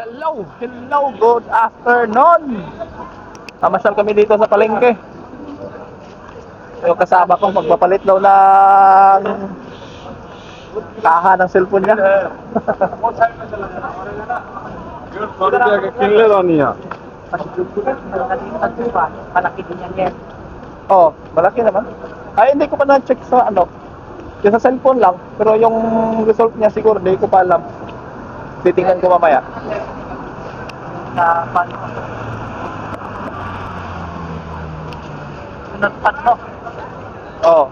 Hello, hello, good afternoon. Namasyal kami dito sa palengke. Yung kasama kong magpapalit daw ng kaha ng cellphone niya. Sorry, Jack, kinle daw niya. Oh, malaki naman. Ay, hindi ko pa na-check sa ano. Yung sa cellphone lang, pero yung result niya siguro, hindi ko pa alam. Titingnan ko mamaya. Sa paano. Sunod pa no? Oo.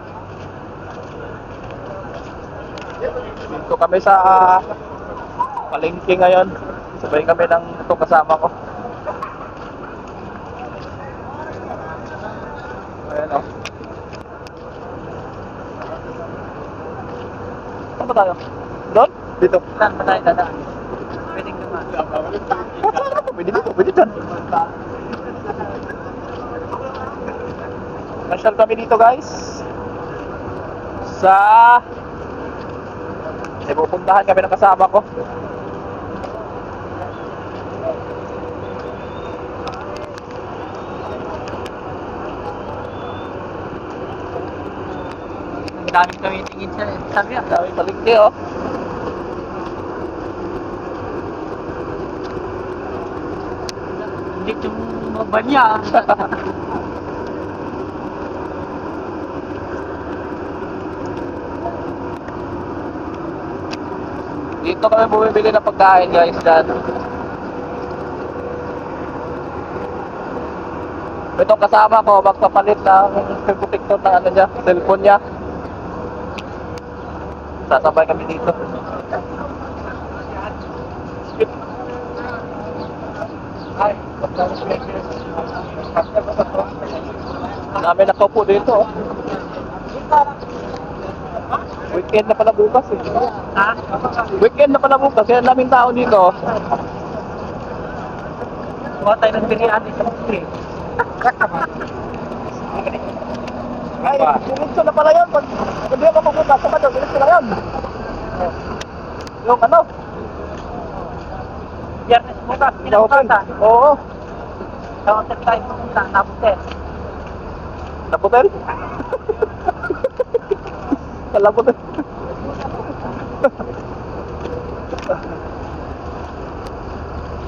Dito kami sa ah, palengke ngayon. Sabay kami ng itong kasama ko. Ayan o. Saan ba tayo? Doon? Dito. Saan ba tayo dadaan? Pwede dito, pwede dyan. Masyal kami dito guys. Sa... May pupuntahan kami ng kasama ko. Ang daming tumitingin sa sabi Ang daming palengke oh. Hindi mobile niya. Dito kami bumibili ng pagkain guys dyan. Itong kasama ko magpapalit ng protector ng ano niya, cellphone niya. Sasabay kami dito. Ang dami nakaupo dito. oh. Weekend na pala bukas eh. ha? Weekend na pala bukas, kaya daming tao dito. Kuha tayo ng biryani sa. Ay, diretso na pala yun. Pag hindi ako pupunta sa kanto, diretso na yun. Yung ano, Biyernes bukas, pinabukasan. Oo, Sa hotel tayo pumunta, nabutel. sa hotel. sa labotel.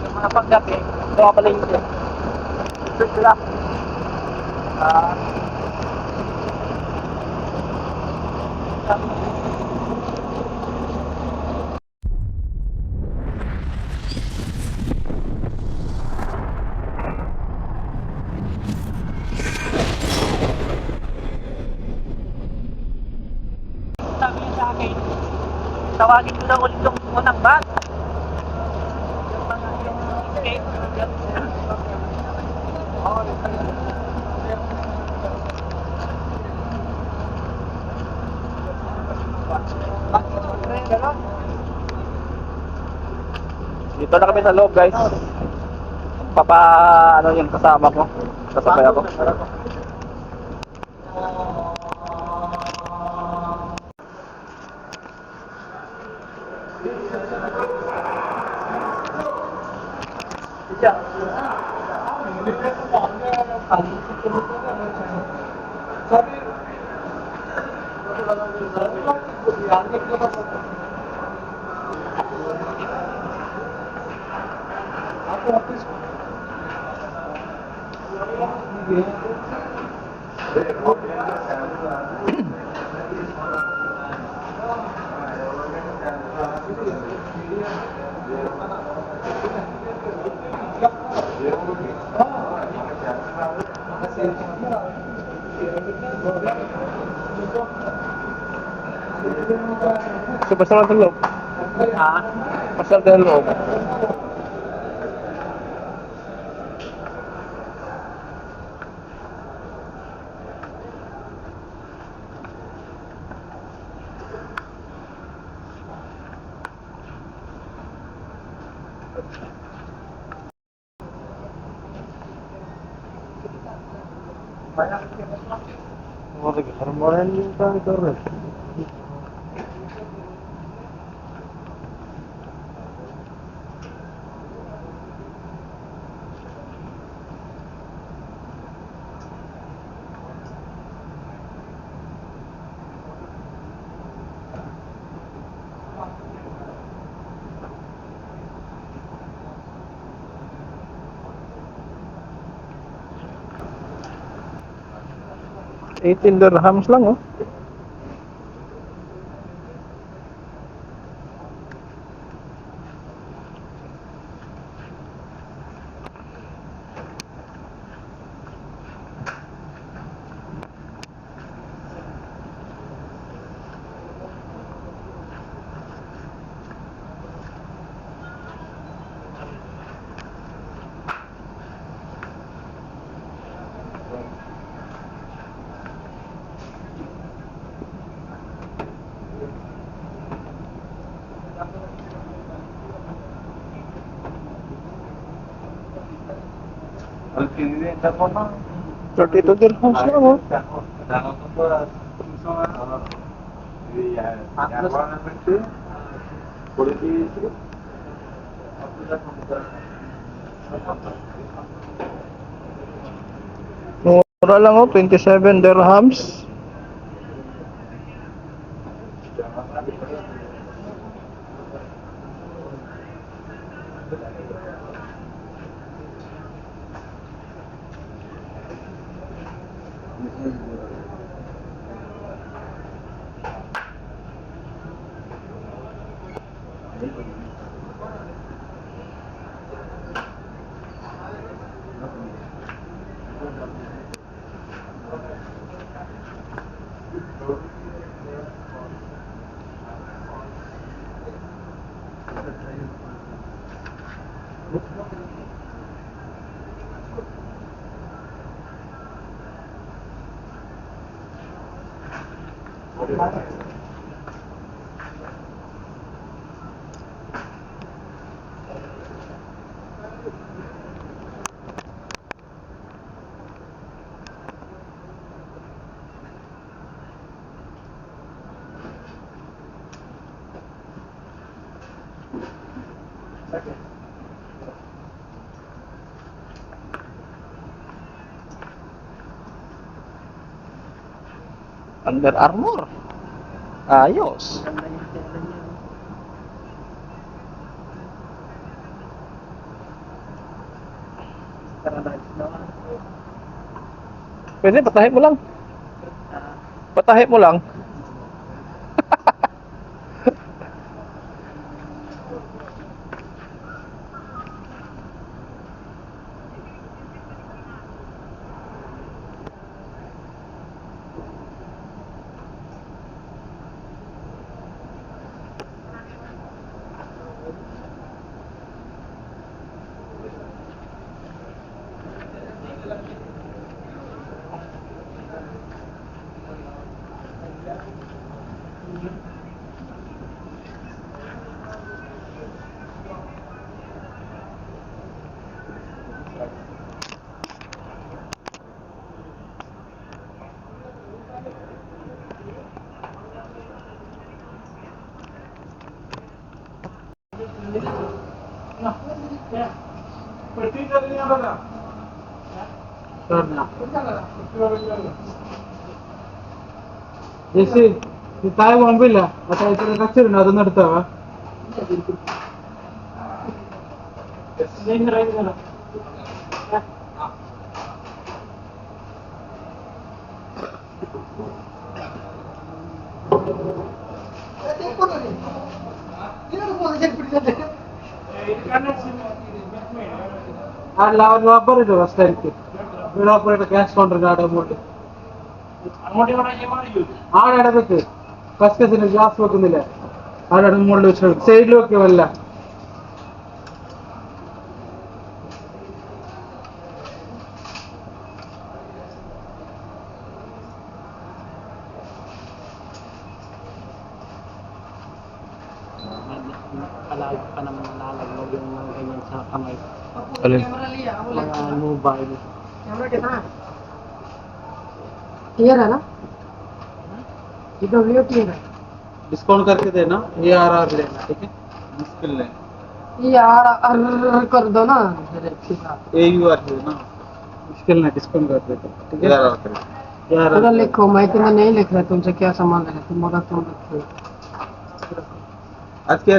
Yung mga paggabi, nga pala yun. Search sila. Ah, sabi niya sa akin, tawagin ko daw ulit yung unang bag. Escape. dito na kami sa loob guys. Papa, ano yung kasama ko. Kasabay ako. 네. So, pasal natin loob. Ha? Pasal natin loob. koridor eh. Eighteen dirhams lang oh. 32 dirhams lang oh. Mura lang oh, 27 dirhams. Under Armour. Ayos. Pwede, patahi mo lang. Ah, Patahi mo lang. ചേച്ചി താഴെ കുഴമ്പില്ല പക്ഷേ ഇച്ചിരി കച്ചിരുണ്ട് അതൊന്നും എടുത്താവാ ಅಲ್ಲ ಅವ್ರ ಒಬ್ಬರು ಇದ್ರು ರಸ್ತೆಯಲ್ಲಿ ಒಬ್ಬರು ಕ್ಯಾಸ್ಕೊಂಡ್ರು ಗಾಡಿ ಅಮೌಂಟ್ ಆಡಾಡಬೇಕು ಫಸ್ಟ್ ಕ್ಲಾಸ್ ಜಾಸ್ತಿ ಹೋಗುന്നില്ല ആടാണ് മുകളിൽ വെച്ചിട്ടുണ്ട് സൈഡിലൊക്കെ വല്ല Alin? Sa kamay. Alin? Mga mobile. Clear है ना? डब्ल्यू क्लियर है। डिस्काउंट करके देना ये आर आर लेना ठीक है? मुश्किल नहीं। यार अर कर दो ना। ए यू आर है ना। मुश्किल नहीं डिस्काउंट कर देते ठीक है? यार पूरा लिखो मैं तुम्हें नहीं लिख रहा तुमसे क्या सामान लेना तुम मदद तुम लिखो आज क्या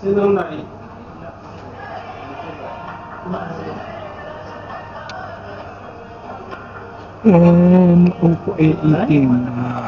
Sino na eh? And, opo, eh, itin. Ah.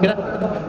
Gracias.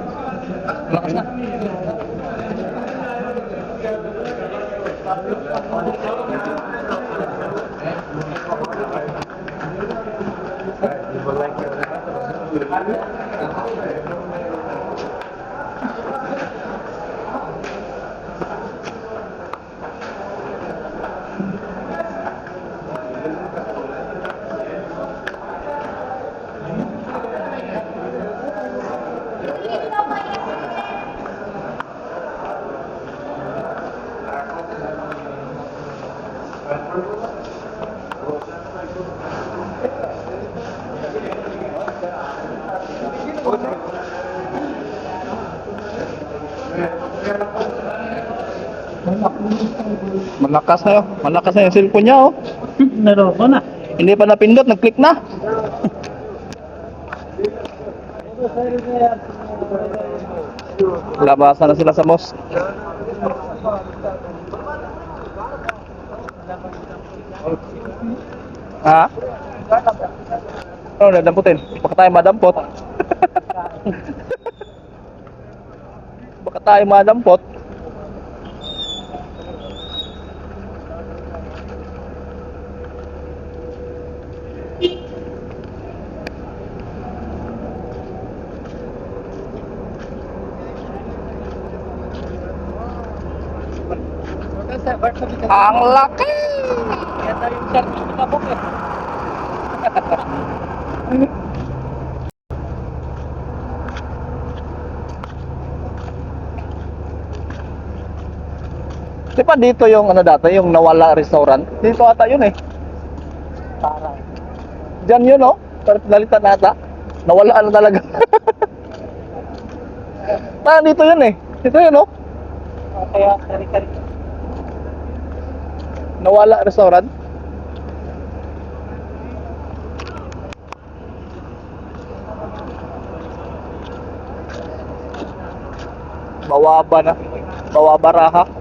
Malakas na yun. Malakas na yung cellphone niya, oh. Naloko na. Hindi pa napindot, nag-click na. Labasan na sila sa mosque. Ha? Ano, dadamputin? Baka tayo madampot. Baka tayo madampot. Ang laki! Tayo yung shirt ng kabok eh. Di ba dito yung ano dati, yung nawala restaurant? Dito ata yun eh. Parang. Diyan yun oh. Parang pinalitan ata. Nawala na talaga. Parang dito yun eh. Dito yun oh. o Kaya kari-kari. Nawala restaurant. Bawaba na. Bawabaraha.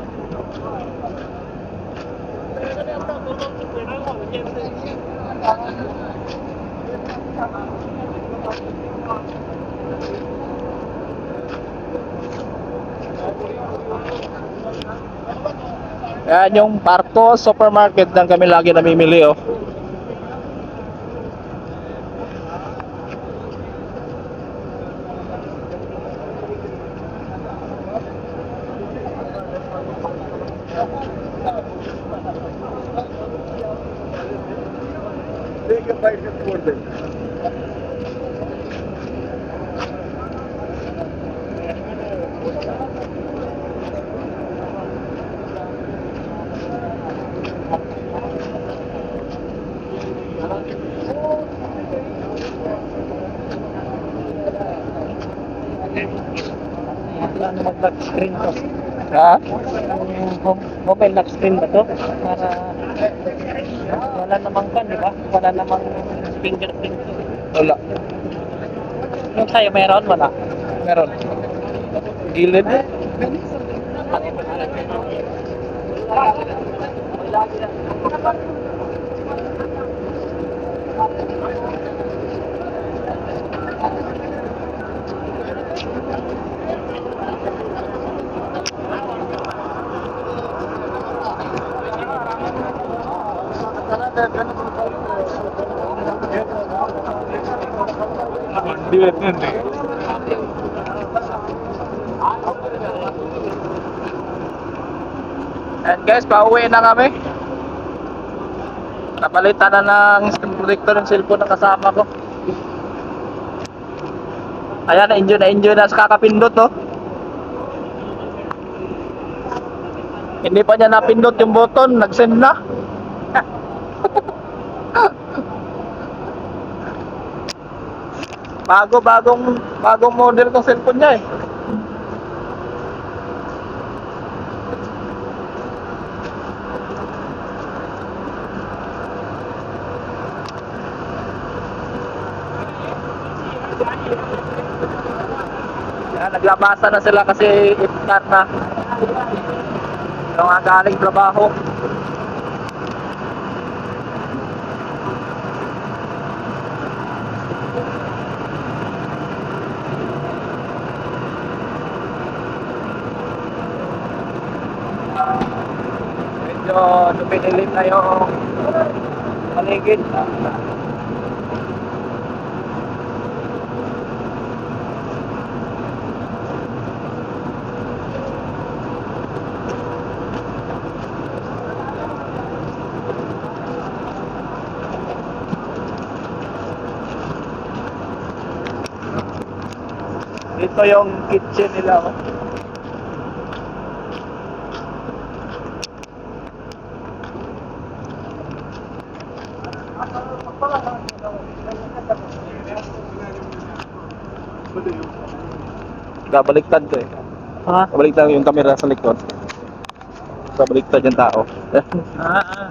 Yan yung Parto Supermarket lang kami lagi namimili oh. Mag-lock screen to. Ha? Home- mobile lock screen ba to? Para wala namang kan, di ba? Wala namang fingerprint. Wala. Yung sa'yo meron, wala. Meron. Gilid. And guys, pauwi na kami. Napalitan na ng screen protector ng cellphone na kasama ko. Ayan, na-enjoy na enjoy na sa kakapindot, oh. Hindi pa niya napindot yung button, nag-send na. Bago, bagong, bagong model tong cellphone niya eh. Naglabasa na sila kasi iftar na. Yung mga galing trabaho. Medyo duminilim na yung paligid. Dito yung kitchen nila. Gabaliktad ko eh. Ha? Gabaliktad yung camera sa likod. Gabaliktad yung tao. Ah, ah.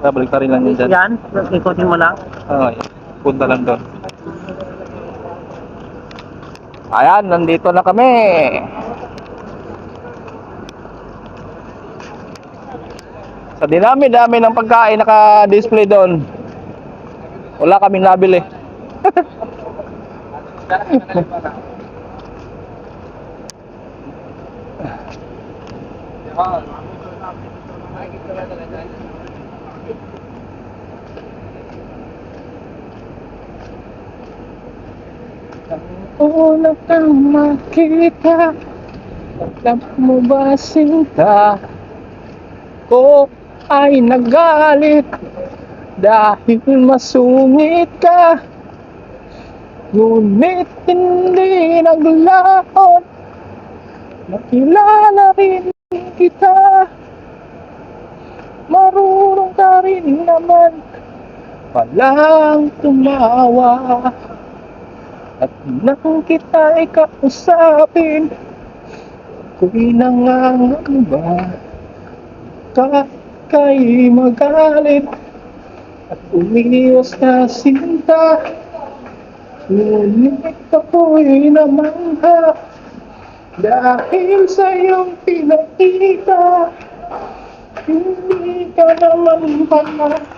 Gabaliktad rin lang yun dyan. Yan, ikutin mo lang. Oo, punta lang doon. Ayan, nandito na kami. Sa dinami-dami ng pagkain naka-display doon. Wala kaming nabili. Una kang makita Alam mo ba sinta Ko ay nagalit Dahil masungit ka Ngunit hindi naglaon Nakilala rin kita. Marunong ka rin naman Palang tumawa. At nang kita ay kausapin Ako'y nangangamba Ka kay magalit At umiwas na sinta Ngunit ako'y namangha. Dahil sa iyong pinakita Hindi ka naman pala